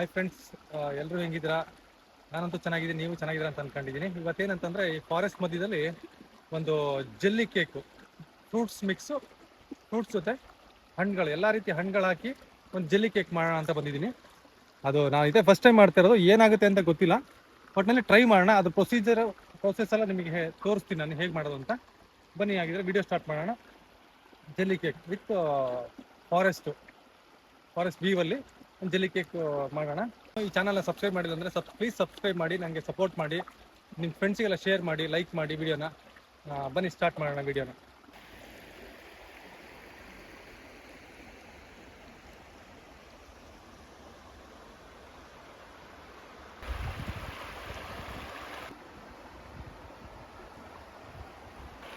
Hi friends ಎಲ್ಲರೂ ಹೆಂಗಿದ್ದೀರಾ? ನಾನಂತೂ ಚೆನ್ನಾಗಿದ್ದೀನಿ, ನೀವು ಚೆನ್ನಾಗಿದ್ದೀರಾ ಅಂತ ಅನ್ಕೊಂಡಿದ್ದೀನಿ. ಇವತ್ತೇನಂತಂದ್ರೆ ಈ ಫಾರೆಸ್ಟ್ ಮಧ್ಯದಲ್ಲಿ ಒಂದು jelly cake fruits mix fruits ಜೊತೆ ಹಣ್ಣುಗಳು, ಎಲ್ಲ ರೀತಿ ಹಣ್ಣುಗಳು ಹಾಕಿ ಒಂದು ಜೆಲ್ಲಿ ಕೇಕ್ ಮಾಡೋಣ ಅಂತ ಬಂದಿದ್ದೀನಿ. ಅದು ನಾನು ಇದೇ ಫಸ್ಟ್ ಟೈಮ್ ಮಾಡ್ತಾ ಇರೋದು, ಏನಾಗುತ್ತೆ ಅಂತ ಗೊತ್ತಿಲ್ಲ. ಒಟ್ಟಿನಲ್ಲಿ ಟ್ರೈ ಮಾಡೋಣ, ಅದು ಪ್ರೊಸೀಜರ್ ಪ್ರೊಸೆಸ್ ಎಲ್ಲ ನಿಮಗೆ ತೋರಿಸ್ತೀನಿ ನಾನು ಹೇಗೆ ಮಾಡೋದು ಅಂತ. ಬನ್ನಿ ಆಗಿದ್ರೆ ವಿಡಿಯೋ ಸ್ಟಾರ್ಟ್ ಮಾಡೋಣ. Jelly cake with forest forest ವೀವಲ್ಲಿ jelly cake ಮಾಡೋಣ. ಈ ಚಾನಲ್ನ ಸಬ್ಸ್ಕ್ರೈಬ್ ಮಾಡಿಲ್ಲ ಅಂದರೆ ಸಬ್ ಪ್ಲೀಸ್ ಸಬ್ಸ್ಕ್ರೈಬ್ ಮಾಡಿ ನನಗೆ ಸಪೋರ್ಟ್ ಮಾಡಿ ನಿಮ್ಮ ಫ್ರೆಂಡ್ಸಿಗೆಲ್ಲ ಶೇರ್ ಮಾಡಿ ಲೈಕ್ ಮಾಡಿ ವಿಡಿಯೋನ ಬನ್ನಿ ಸ್ಟಾರ್ಟ್ ಮಾಡೋಣ ವಿಡಿಯೋನ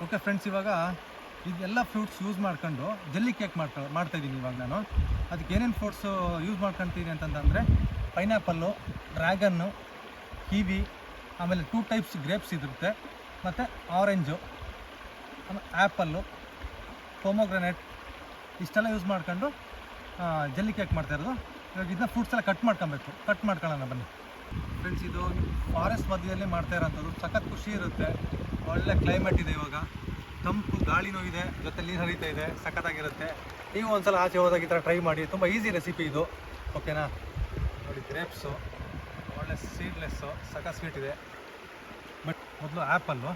ಓಕೆ ಫ್ರೆಂಡ್ಸ್ ಇವಾಗ ಇದೆಲ್ಲ ಫ್ರೂಟ್ಸ್ ಯೂಸ್ ಮಾಡ್ಕೊಂಡು ಜೆಲ್ಲಿ ಕೇಕ್ ಮಾಡ್ಕೊ ಮಾಡ್ತಾ ಇದ್ದೀನಿ ಇವಾಗ ನಾನು. ಅದಕ್ಕೆ ಏನೇನು ಫ್ರೂಟ್ಸು ಯೂಸ್ ಮಾಡ್ಕೊತೀನಿ ಅಂತಂದರೆ ಪೈನಾಪಲ್ಲು ಡ್ರ್ಯಾಗನ್ನು ಕಿವಿ ಆಮೇಲೆ ಟೂ ಟೈಪ್ಸ್ ಗ್ರೇಪ್ಸ್ ಇರುತ್ತೆ. ಮತ್ತು ಆರೆಂಜು ಆ್ಯಪಲ್ಲು ಪೊಮೊಗ್ರನೇಟ್ ಇಷ್ಟೆಲ್ಲ ಯೂಸ್ ಮಾಡ್ಕೊಂಡು ಜೆಲ್ಲಿ ಕೇಕ್ ಮಾಡ್ತಾ ಇರೋದು. ಇವಾಗ ಇದನ್ನ ಫ್ರೂಟ್ಸ್ ಎಲ್ಲ ಕಟ್ ಮಾಡ್ಕೊಬೇಕು. ಕಟ್ ಮಾಡ್ಕೊಳ್ಳೋಣ ಬನ್ನಿ. ಫ್ರೆಂಡ್ಸ್ ಇದು ಫಾರೆಸ್ಟ್ ಮಧ್ಯದಲ್ಲಿ ಮಾಡ್ತಾ ಇರೋಂಥದ್ದು. ಸಖತ್ ಖುಷಿ ಇರುತ್ತೆ. ಒಳ್ಳೆ ಕ್ಲೈಮೇಟ್ ಇದೆ ಇವಾಗ. ತಂಪು ಗಾಳಿನೂ ಇದೆ ಜೊತೆ ನೀರು ಹರಿತಾ ಇದೆ, ಸಖತ್ತಾಗಿರುತ್ತೆ. ನೀವು ಒಂದ್ಸಲ ಆಚೆ ಹೋದಾಗ ಈ ಥರ ಟ್ರೈ ಮಾಡಿ, ತುಂಬ ಈಸಿ ರೆಸಿಪಿ ಇದು. ಓಕೆನಾ ನೋಡಿ ಗ್ರೇಪ್ಸು ಒಳ್ಳೆ ಸೀಡ್ಲೆಸ್ಸು ಸಖ ಸ್ವೀಟ್ ಇದೆ. ಬಟ್ ಮೊದಲು ಆ್ಯಪಲ್ಲು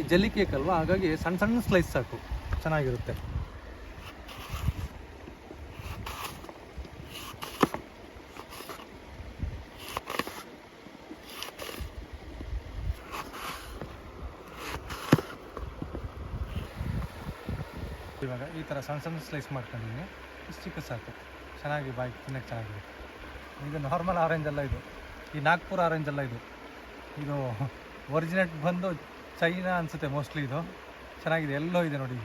ಈ ಜಲ್ಲಿ ಕೇಕ್ ಅಲ್ವಾ? ಹಾಗಾಗಿ ಸಣ್ಣ ಸಣ್ಣ ಸ್ಲೈಸ್ ಸಾಕು. ಚೆನ್ನಾಗಿರುತ್ತೆ ಇವಾಗ ಈ ಥರ ಸಣ್ಣ ಸಣ್ಣ ಸ್ಲೈಸ್ ಮಾಡ್ಕೊಂಡಿದ್ದೀನಿ. ಇಷ್ಟು ಚಿಕ್ಕ ಸಾಕು. ಚೆನ್ನಾಗಿ ಬಾಯಿ ತಿನ್ನಕ್ಕೆ ಚೆನ್ನಾಗಿರುತ್ತೆ ಇದು ನಾರ್ಮಲ್ ಆರೆಂಜ್ ಅಲ್ಲ ಇದು. ಈ ನಾಗ್ಪುರ್ ಆರೆಂಜ್ ಅಲ್ಲ ಇದು. ಇದು ಒರಿಜಿನೇಟ್ ಬಂದು ಚೈನಾ ಅನಿಸುತ್ತೆ ಮೋಸ್ಟ್ಲಿ ಇದು. ಚೆನ್ನಾಗಿದೆ. ಎಲ್ಲೋ ಇದೆ ನೋಡಿ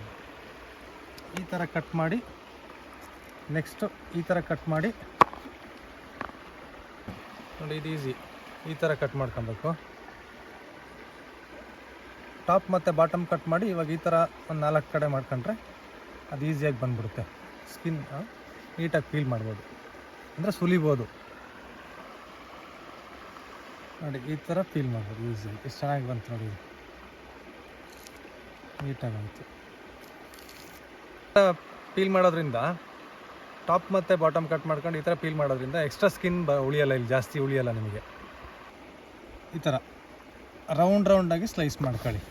ಈ ಥರ ಕಟ್ ಮಾಡಿ ನೆಕ್ಸ್ಟು ಈ ಥರ ಕಟ್ ಮಾಡಿ. ನೋಡಿ ಇದು ಈಸಿ ಈ ಥರ ಕಟ್ ಮಾಡ್ಕೊಬೇಕು. ಟಾಪ್ ಮತ್ತು ಬಾಟಮ್ ಕಟ್ ಮಾಡಿ ಇವಾಗ ಈ ಥರ ಒಂದು ನಾಲ್ಕು ಕಡೆ ಮಾಡ್ಕೊಂಡ್ರೆ ಅದು ಈಸಿಯಾಗಿ ಬಂದ್ಬಿಡುತ್ತೆ. ಸ್ಕಿನ್ ನೀಟಾಗಿ ಫೀಲ್ ಮಾಡ್ಬೋದು. ಅಂದರೆ ಸುಲಿಬೋದು. ನೋಡಿ, ಈ ಥರ ಫೀಲ್ ಮಾಡ್ಬೋದು ಈಸಿಯಾಗಿ ಎಷ್ಟು ಚೆನ್ನಾಗಿ ಬಂತು ನೋಡಿ. ನೀಟಾಗಿ ಬಂತು. ಪೀಲ್ ಮಾಡೋದ್ರಿಂದ ಟಾಪ್ ಮತ್ತು ಬಾಟಮ್ ಕಟ್ ಮಾಡ್ಕೊಂಡು ಈ ಥರ ಫೀಲ್ ಮಾಡೋದ್ರಿಂದ ಎಕ್ಸ್ಟ್ರಾ ಸ್ಕಿನ್ ಬ, ಉಳಿಯಲ್ಲ, ಇಲ್ಲಿ ಜಾಸ್ತಿ ಉಳಿಯಲ್ಲ ನಿಮಗೆ. ಈ ಥರ ರೌಂಡ್ ರೌಂಡಾಗಿ ಸ್ಲೈಸ್ ಮಾಡ್ಕೊಳ್ಳಿ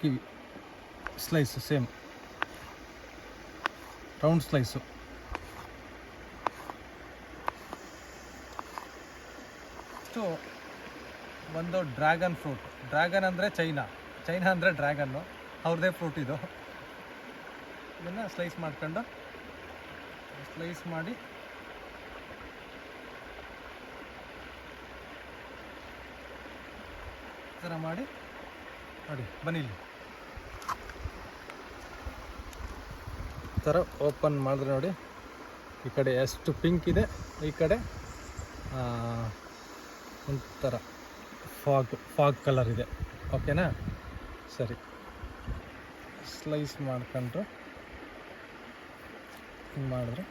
kiwi slice same round slice next ಒಂದು ಡ್ರ್ಯಾಗನ್ ಫ್ರೂಟ್. ಡ್ರ್ಯಾಗನ್ ಅಂದರೆ ಚೈನಾ. ಚೈನಾ ಅಂದರೆ ಡ್ರ್ಯಾಗನ್ನು. ಅವ್ರದ್ದೇ ಫ್ರೂಟ್ ಇದು. ಇದನ್ನು ಸ್ಲೈಸ್ ಮಾಡ್ಕೊಂಡು ಸ್ಲೈಸ್ ಮಾಡಿ ಥರ ಮಾಡಿ ನೋಡಿ, ಬನ್ನಿ ಇಲ್ಲಿ. ಥರ ಓಪನ್ ಮಾಡಿದ್ರೆ ನೋಡಿ. ಈ ಕಡೆ ಎಷ್ಟು ಪಿಂಕ್ ಇದೆ, ಈ ಕಡೆ ಒಂಥರ ಫಾಗ್ ಫಾಗ್ ಕಲರ್ ಇದೆ. ಓಕೆನಾ ಸರಿ. ಸ್ಲೈಸ್ ಮಾಡ್ಕೊಂಡ್ರು. ಹಿಂಗೆ ಮಾಡಿದ್ರೆ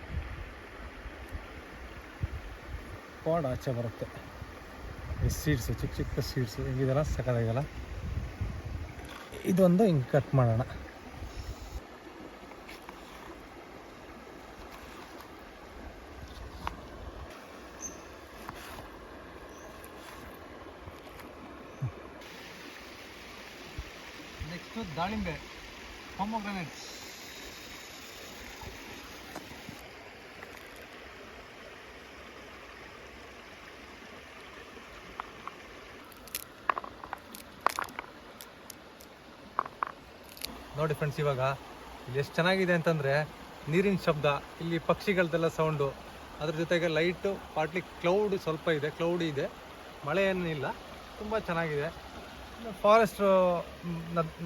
ಪಾಡ್ ಆಚೆ ಬರುತ್ತೆ. ಈ ಸೀಡ್ಸು ಚಿಕ್ಕ ಚಿಕ್ಕ ಸೀಡ್ಸು ಹಿಂಗಿದೆಲ್ಲ ಸಕ್ಕತ್ತಾಗಲ್ಲ ಇದೊಂದು ಹಿಂಗೆ ಕಟ್ ಮಾಡೋಣ. ನೆಕ್ಸ್ಟು ದಾಳಿಂಬೆ, ಪೊಮೊಗ್ರನೇಟ್ಸ್. ನೋಡಿ ಫ್ರೆಂಡ್ಸ್ ಇವಾಗ ಎಷ್ಟು ಚೆನ್ನಾಗಿದೆ ಅಂತಂದರೆ ನೀರಿನ ಶಬ್ದ, ಇಲ್ಲಿ ಪಕ್ಷಿಗಳದೆಲ್ಲ ಸೌಂಡು ಅದ್ರ ಜೊತೆಗೆ ಲೈಟು ಪಾರ್ಟ್ಲಿ ಕ್ಲೌಡ್ ಸ್ವಲ್ಪ ಇದೆ ಕ್ಲೌಡ್ ಇದೆ ಮಳೆ ಏನಿಲ್ಲ ತುಂಬ ಚೆನ್ನಾಗಿದೆ. ಫಾರೆಸ್ಟ್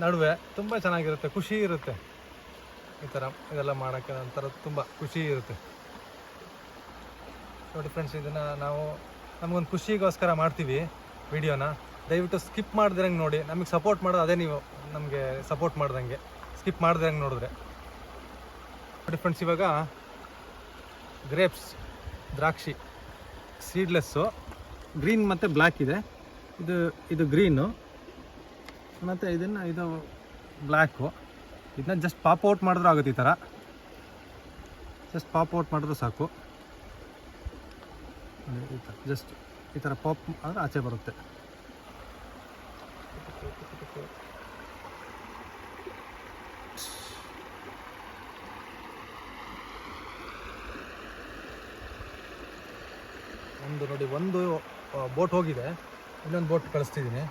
ನಡುವೆ ತುಂಬ ಚೆನ್ನಾಗಿರುತ್ತೆ, ಖುಷಿ ಇರುತ್ತೆ. ಈ ಥರ ಇದೆಲ್ಲ ಮಾಡೋಕ್ಕೆ ಒಂಥರ ತುಂಬ ಖುಷಿ ಇರುತ್ತೆ. ನೋಡಿ ಫ್ರೆಂಡ್ಸ್ ಇದನ್ನು ನಾವು ನಮಗೊಂದು ಖುಷಿಗೋಸ್ಕರ ಮಾಡ್ತೀವಿ ವಿಡಿಯೋನ. ದಯವಿಟ್ಟು ಸ್ಕಿಪ್ ಮಾಡ್ದಿರಂಗೆ ನೋಡಿ. ನಮಗೆ ಸಪೋರ್ಟ್ ಮಾಡೋದು ಅದೇ ನೀವು ನಮಗೆ ಸಪೋರ್ಟ್ ಮಾಡ್ದಂಗೆ. ಸ್ಕಿಪ್ ಮಾಡ್ದಿರಂಗೆ ನೋಡಿದ್ರೆ. ನೋಡಿ ಫ್ರೆಂಡ್ಸ್ ಇವಾಗ ಗ್ರೇಪ್ಸ್ ದ್ರಾಕ್ಷಿ ಸೀಡ್ಲೆಸ್ಸು ಗ್ರೀನ್ ಮತ್ತು ಬ್ಲ್ಯಾಕ್ ಇದೆ. ಇದು ಇದು ಗ್ರೀನು ಮತ್ತು ಇದನ್ನು ಇದು ಬ್ಲ್ಯಾಕು ಇದನ್ನ ಜಸ್ಟ್ ಪಾಪ್ ಔಟ್ ಮಾಡಿದ್ರೂ ಆಗುತ್ತೆ ಈ ಥರ ಜಸ್ಟ್ ಪಾಪ್ ಔಟ್ ಮಾಡಿದ್ರು ಸಾಕು. ಈ ಥರ ಜಸ್ಟ್ ಈ ಥರ ಪಾಪ್ ಆದರೆ ಆಚೆ ಬರುತ್ತೆ. ಒಂದು ನೋಡಿ, ಒಂದು ಬೋಟ್ ಹೋಗಿದೆ. ಇನ್ನೊಂದು ಬೋಟ್ ಕಳಿಸ್ತಿದ್ದೀನಿ.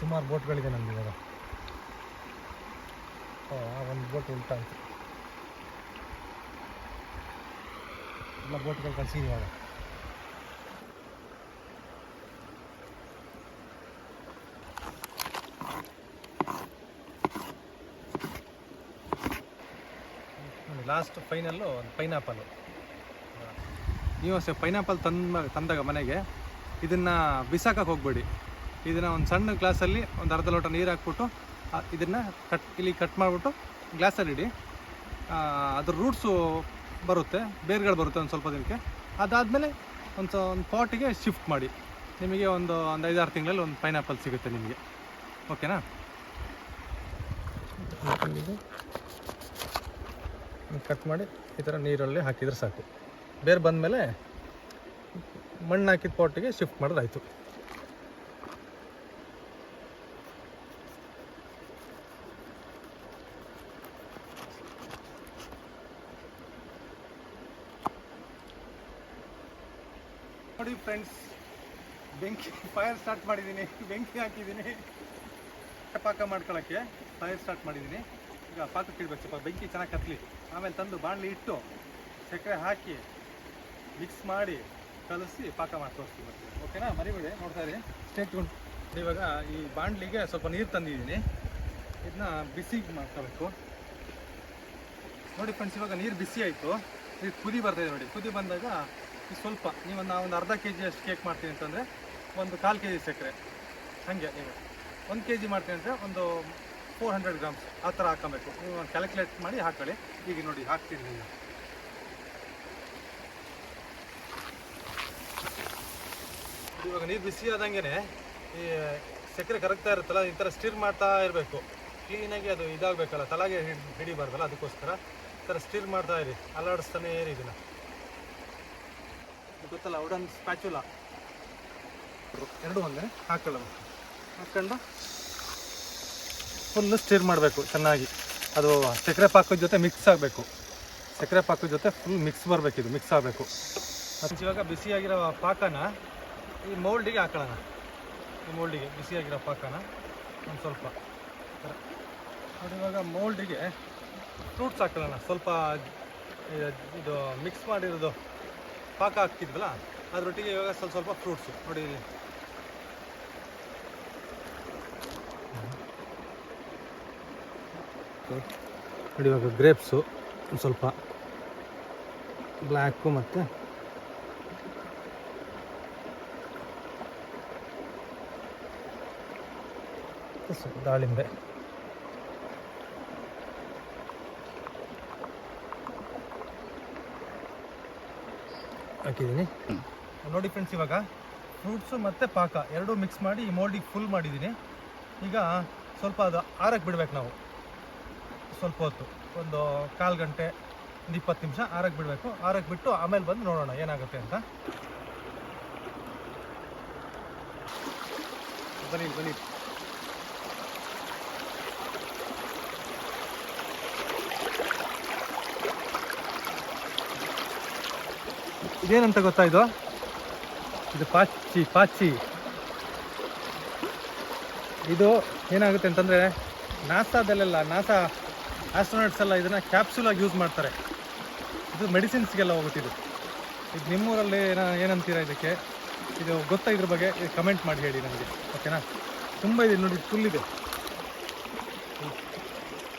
ಸುಮಾರು ಬೋಟ್ಗಳಿದೆ ನಮ್ದು ಇವಾಗ. ಆ ಒಂದು ಬೋಟ್ ಉಲ್ಟಾ ಆಯಿತು. ಎಲ್ಲ ಬೋಟ್ಗಳು ಕಳಿಸಿ ಇವಾಗ. ಲಾಸ್ಟ್ ಫೈನಲ್ಲು ಒಂದು ಪೈನಾಪಲ್ಲು ನೀವು ಅಷ್ಟೇ ಪೈನಾಪಲ್ ತಂದ, ತಂದಾಗ ಮನೆಗೆ, ಇದನ್ನು ಬಿಸಾಕಕ್ಕೆ ಹೋಗಬೇಡಿ. ಇದನ್ನು ಒಂದು ಸಣ್ಣ ಗ್ಲಾಸಲ್ಲಿ ಒಂದು ಅರ್ಧ ಲೋಟ ನೀರು ಹಾಕ್ಬಿಟ್ಟು ಇದನ್ನು ಕಟ್, ಇಲ್ಲಿ ಕಟ್ ಮಾಡಿಬಿಟ್ಟು ಗ್ಲಾಸಲ್ಲಿ ಇಡಿ. ಅದ್ರ ರೂಟ್ಸು ಬರುತ್ತೆ, ಬೇರ್ಗಳು ಬರುತ್ತೆ ಒಂದು ಸ್ವಲ್ಪ ದಿನಕ್ಕೆ. ಅದಾದಮೇಲೆ ಒಂದು ಸ, ಒಂದು ಪಾಟಿಗೆ ಶಿಫ್ಟ್ ಮಾಡಿ. ನಿಮಗೆ ಒಂದು ಒಂದು ಐದಾರು ತಿಂಗಳಲ್ಲಿ ಒಂದು ಪೈನಾಪಲ್ ಸಿಗುತ್ತೆ ನಿಮಗೆ. ಓಕೆನಾ? ಕಟ್ ಮಾಡಿ ಈ ಥರ ನೀರಲ್ಲಿ ಹಾಕಿದರೆ ಸಾಕು. ಬೇರೆ ಬಂದಮೇಲೆ ಮಣ್ಣು ಹಾಕಿದ ಪಾಟಿಗೆ ಶಿಫ್ಟ್ ಮಾಡೋದಾಯ್ತು ನೋಡಿ ಫ್ರೆಂಡ್ಸ್ ಬೆಂಕಿ ಫೈರ್ ಸ್ಟಾರ್ಟ್ ಮಾಡಿದ್ದೀನಿ. ಬೆಂಕಿ ಹಾಕಿದ್ದೀನಿ. ಪಾಕ ಮಾಡ್ಕೊಳ್ಳೋಕ್ಕೆ ಫೈರ್ ಸ್ಟಾರ್ಟ್ ಮಾಡಿದ್ದೀನಿ. ಈಗ ಪಾಕಕ್ಕೆ ಇಡಬೇಕು ಸ್ವಲ್ಪ ಬೆಂಕಿ ಚೆನ್ನಾಗಿ ಕತ್ತಲಿ ಆಮೇಲೆ ತಂದು ಬಾಣಲಿ ಇಟ್ಟು ಸಕ್ಕರೆ ಹಾಕಿ ಮಿಕ್ಸ್ ಮಾಡಿ ಕಲಸಿ ಪಾಕ ಮಾಡಿ ತೋರಿಸ್ತೀವಿ ಬರ್ತೀವಿ ಓಕೆನಾ ಮರಿಬೇಡಿ ನೋಡ್ತಾ ಇರಿ. ಸ್ಟೇಟ್ ಇವಾಗ ಈ ಬಾಣಲಿಗೆ ಸ್ವಲ್ಪ ನೀರು ತಂದಿದ್ದೀನಿ. ಇದನ್ನ ಬಿಸಿ ಮಾಡ್ಕೋಬೇಕು. ನೋಡಿ ಫ್ರೆಂಡ್ಸ್ ಇವಾಗ ನೀರು ಬಿಸಿ ಆಯಿತು. ಇದು ಕುದಿ ಬರ್ತಾಯಿದೆ ನೋಡಿ. ಕುದಿ ಬಂದಾಗ ಸ್ವಲ್ಪ, ನೀವು ನಾವು ಒಂದು ಅರ್ಧ ಕೆ ಜಿ ಅಷ್ಟು ಕೇಕ್ ಮಾಡ್ತೀನಿ ಅಂತಂದರೆ ಒಂದು ಕಾಲು ಕೆ ಜಿ ಸಕ್ಕರೆ. ಹಾಗೆ ನೀವು. ಒಂದು ಕೆ ಜಿ ಮಾಡ್ತೀನಿ ಅಂದರೆ ಒಂದು ಫೋರ್ ಹಂಡ್ರೆಡ್ ಗ್ರಾಮ್ಸ್ ಆ ಥರ ಹಾಕೊಬೇಕು ನೀವು ಕ್ಯಾಲ್ಕುಲೇಟ್ ಮಾಡಿ ಹಾಕೊಳ್ಳಿ. ಈಗ ನೋಡಿ, ಹಾಕ್ತೀನಿ ನೀವು ಇವಾಗ ನೀರು ಬಿಸಿ ಆದಂಗೆ ಈ ಸಕ್ಕರೆ ಕರಗ್ತಾ ಇರುತ್ತಲ್ಲ, ಈ ಥರ ಸ್ಟಿರ್ ಮಾಡ್ತಾ ಇರಬೇಕು. ಕ್ಲೀನಾಗಿ ಅದು ಇದಾಗಬೇಕಲ್ಲ, ತಲೆಗೆ ಹಿಡ್ ಹಿಡಿಬಾರ್ದಲ್ಲ ಅದಕ್ಕೋಸ್ಕರ. ಈ ಥರ ಸ್ಟಿರ್ ಮಾಡ್ತಾ ಇರಿ. ಅಲ್ಲಾಡಿಸ್ತಾನೆ ಇದನ್ನು. ಇದು ಗೊತ್ತಲ್ಲ ವುಡನ್ ಸ್ಪ್ಯಾಚುಲ ಎರಡು ಒಂದೇ? ಹಾಕೊಳ್ಳ ಹಾಕೊಂಡು ಫುಲ್ಲು ಸ್ಟಿರ್ ಮಾಡಬೇಕು, ಚೆನ್ನಾಗಿ. ಅದು ಸಕ್ಕರೆ ಪಾಕದ ಜೊತೆ ಮಿಕ್ಸ್ ಆಗಬೇಕು. ಸಕ್ಕರೆ ಪಾಕದ ಜೊತೆ ಫುಲ್ ಮಿಕ್ಸ್ ಬರಬೇಕು ಇದು ಮಿಕ್ಸ್ ಆಗಬೇಕು. ಅದು ಇವಾಗ ಬಿಸಿಯಾಗಿರೋ ಪಾಕನ ಈ ಮೌಲ್ಡಿಗೆ ಹಾಕೊಳ್ಳೋಣ. ಈ ಮೌಲ್ಡಿಗೆ ಬಿಸಿಯಾಗಿರೋ ಪಾಕನ ಒಂದು ಸ್ವಲ್ಪ. ಅದು ಇವಾಗ ಮೋಲ್ಡಿಗೆ ಫ್ರೂಟ್ಸ್ ಹಾಕೊಳ್ಳೋಣ. ಸ್ವಲ್ಪ ಇದು ಮಿಕ್ಸ್ ಮಾಡಿರೋದು. ಪಾಕ ಹಾಕ್ತಿದ್ವಲ್ಲ ಅದರೊಟ್ಟಿಗೆ ಇವಾಗ ಸ್ವಲ್ಪ ಸ್ವಲ್ಪ ಫ್ರೂಟ್ಸು ನೋಡಿ ಇಲ್ಲಿ. ನೋಡಿ ಇವಾಗ ಗ್ರೇಪ್ಸು ಸ್ವಲ್ಪ ಬ್ಲ್ಯಾಕು ಮತ್ತು ದಾಳಿಂಬೆ. ಹಾಕಿದ್ದೀನಿ. ನೋಡಿ ಫ್ರೆಂಡ್ಸ್ ಇವಾಗ. ಫ್ರೂಟ್ಸು ಮತ್ತು ಪಾಕ ಎರಡೂ ಮಿಕ್ಸ್ ಮಾಡಿ ಈ ಮೋಲ್ಡಿಗೆ ಫುಲ್ ಮಾಡಿದ್ದೀನಿ. ಈಗ ಸ್ವಲ್ಪ ಅದು ಆರಕ್ಕೆ ಬಿಡ್ಬೇಕು ನಾವು. ಸ್ವಲ್ಪ ಹೊತ್ತು. ಒಂದು ಕಾಲು ಗಂಟೆ ಒಂದು ಇಪ್ಪತ್ತು ನಿಮಿಷ ಆರಕ್ಕೆ ಬಿಡಬೇಕು. ಆರಕ್ಕೆ ಬಿಟ್ಟು ಆಮೇಲೆ ಬಂದು ನೋಡೋಣ ಏನಾಗುತ್ತೆ ಅಂತ. ಬನ್ನಿ ಬನ್ನಿ. ಇದೇನಂತ ಗೊತ್ತಾ ಇದು? ಇದು ಪಾಚಿ ಪಾಚಿ. ಇದು ಏನಾಗುತ್ತೆ ಅಂತಂದರೆ ನಾಸಾದಲ್ಲೆಲ್ಲ, ನಾಸಾ ಆಸ್ಟ್ರೋನಾಟ್ಸ್ ಎಲ್ಲ ಇದನ್ನು ಕ್ಯಾಪ್ಸೂಲಾಗಿ ಯೂಸ್ ಮಾಡ್ತಾರೆ. ಇದು ಮೆಡಿಸಿನ್ಸ್ಗೆಲ್ಲ ಹೋಗುತ್ತೆ ಇದು. ಇದು ನಿಮ್ಮೂರಲ್ಲಿ ಏನೋ, ಏನಂತೀರಾ ಇದಕ್ಕೆ? ಇದು ಗೊತ್ತಾ ಇದ್ರ ಬಗ್ಗೆ ಕಮೆಂಟ್ ಮಾಡಿ ಹೇಳಿ ನನಗೆ ಓಕೆನಾ ತುಂಬ ಇದೆ ನೋಡಿ ಫುಲ್ ಇದೆ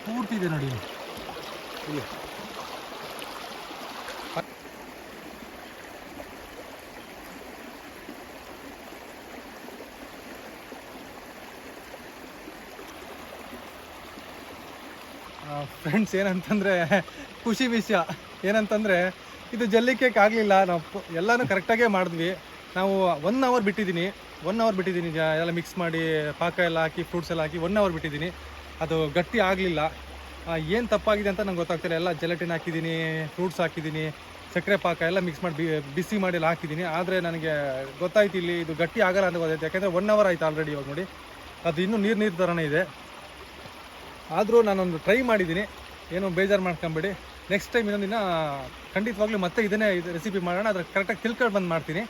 ಪೂರ್ತಿ ಇದೆ ನೋಡಿ. ಇಲ್ಲಿ. ಇಲ್ಲಿ ಫ್ರೆಂಡ್ಸ್ ಏನಂತಂದರೆ, ಖುಷಿ ವಿಷಯ. ಏನಂತಂದರೆ, ಇದು ಜಲ್ಲಿ ಕೇಕ್ ಆಗಲಿಲ್ಲ. ನಾವು ಎಲ್ಲನೂ ಕರೆಕ್ಟಾಗೇ ಮಾಡಿದ್ವಿ. ನಾವು ಒನ್ ಅವರ್ ಬಿಟ್ಟಿದ್ದೀನಿ. ಒನ್ ಅವರ್ ಬಿಟ್ಟಿದ್ದೀನಿ. ಎಲ್ಲ ಮಿಕ್ಸ್ ಮಾಡಿ, ಪಾಕ ಎಲ್ಲ ಹಾಕಿ ಫ್ರೂಟ್ಸ್ ಎಲ್ಲ ಹಾಕಿ ಒನ್ ಅವರ್ ಬಿಟ್ಟಿದ್ದೀನಿ. ಅದು ಗಟ್ಟಿ ಆಗಲಿಲ್ಲ. ಏನು ತಪ್ಪಾಗಿದೆ ಅಂತ ನಂಗೆ ಗೊತ್ತಾಗ್ತಿಲ್ಲ. ಎಲ್ಲ ಜೆಲಟಿನ್ ಹಾಕಿದ್ದೀನಿ ಫ್ರೂಟ್ಸ್ ಹಾಕಿದ್ದೀನಿ, ಸಕ್ಕರೆ ಪಾಕ ಎಲ್ಲ ಮಿಕ್ಸ್ ಮಾಡಿ, ಬಿಸಿ ಮಾಡಿ ಎಲ್ಲ ಹಾಕಿದ್ದೀನಿ. ಆದರೆ ನನಗೆ ಗೊತ್ತಾಯ್ತು ಇಲ್ಲಿ ಇದು ಗಟ್ಟಿ ಆಗಲ್ಲ ಅಂತ ಗೊತ್ತಾಯ್ತು. ಯಾಕೆಂದರೆ ಒನ್ ಅವರ್ ಆಯ್ತು ಆಲ್ರೆಡಿ ಇವಾಗ ನೋಡಿ. ಅದು ಇನ್ನೂ ನೀರು ನೀರು ಥರನೇ ಇದೆ. ಆದರೂ ನಾನೊಂದು ಟ್ರೈ ಮಾಡಿದ್ದೀನಿ. ಏನು ಬೇಜಾರು ಮಾಡ್ಕೊಂಬೇಡಿ. ನೆಕ್ಸ್ಟ್ ಟೈಮ್ ಇನ್ನೊಂದಿನ ಖಂಡಿತವಾಗ್ಲೂ ಮತ್ತೆ ಇದನ್ನೇ ಇದು ರೆಸಿಪಿ ಮಾಡೋಣ. ಅದ್ರ ಕರೆಕ್ಟಾಗಿ ತಿಳ್ಕೊಂಡು ಬಂದು ಮಾಡ್ತೀನಿ.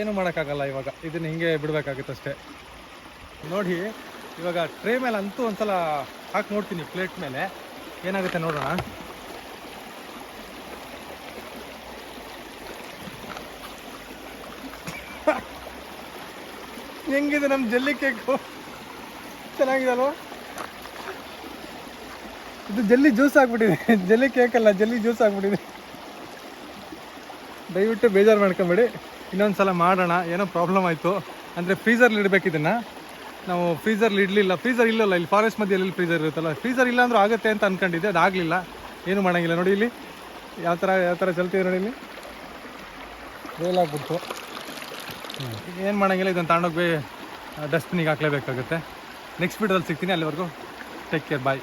ಏನು ಮಾಡೋಕ್ಕಾಗಲ್ಲ ಇವಾಗ. ಇದನ್ನು ಹಿಂಗೆ ಬಿಡಬೇಕಾಗುತ್ತೆ ಅಷ್ಟೇ. ನೋಡಿ, ಇವಾಗ ಟ್ರೇ ಮೇಲೆ ಅಂತೂ ಒಂದ್ಸಲ ಹಾಕಿ ನೋಡ್ತೀನಿ ಪ್ಲೇಟ್ ಮೇಲೆ. ಏನಾಗುತ್ತೆ ನೋಡೋಣ. ಹೆಂಗಿದೆ ನಮ್ಮ ಜಲ್ಲಿ ಕೇಕು ಚೆನ್ನಾಗಿದೆ ಅಲ್ವಾ ಇದು ಜಲ್ಲಿ ಜ್ಯೂಸ್ ಆಗ್ಬಿಟ್ಟಿದೆ. ಜಲ್ಲಿ ಕೇಕ್ ಅಲ್ಲ, ಜಲ್ಲಿ ಜ್ಯೂಸ್ ಆಗ್ಬಿಟ್ಟಿದೆ. ದಯವಿಟ್ಟು ಬೇಜಾರು ಮಾಡ್ಕೊಂಬೇಡಿ. ಇನ್ನೊಂದು ಸಲ ಮಾಡೋಣ. ಏನೋ ಪ್ರಾಬ್ಲಮ್ ಆಯಿತು. ಅಂದರೆ ಫ್ರೀಸರ್ಲಿ ಇಡಬೇಕು ಇದನ್ನು. ನಾವು ಫ್ರೀಸರ್ಲಿ ಇಡಲಿಲ್ಲ. ಫ್ರೀಸರ್ ಇಲ್ಲಲ್ಲ, ಇಲ್ಲಿ ಫಾರೆಸ್ಟ್ ಮಧ್ಯೆ ಎಲ್ಲಿ ಫ್ರೀಸರ್ ಇರುತ್ತಲ್ಲ. ಫ್ರೀಸರ್ ಇಲ್ಲ ಅಂದರೂ ಆಗುತ್ತೆ ಅಂತ ಅನ್ಕೊಂಡಿದ್ದೆ. ಅದಾಗಲಿಲ್ಲ ಏನು ಮಾಡೋಂಗಿಲ್ಲ ನೋಡಿ ಇಲ್ಲಿ. ಯಾವ ಥರ ಯಾವ ಥರ ಚಲ್ತಿದೆ ನೋಡಿ ಇಲ್ಲಿ. ರೇಲಾಗ್ಬಿಡ್ತು ಏನು ಮಾಡೋಂಗಿಲ್ಲ, ಇದನ್ನು ತಗೊಂಡೋಗಿ ಡಸ್ಟ್ಬಿನಿಗೆ ಹಾಕ್ಲೇಬೇಕಾಗುತ್ತೆ. ನೆಕ್ಸ್ಟ್ ವಿಡಿಯೋದಲ್ಲಿ ಸಿಗ್ತೀನಿ. ಅಲ್ಲಿವರೆಗೂ ಟೇಕ್ ಕೇರ್ ಬಾಯ್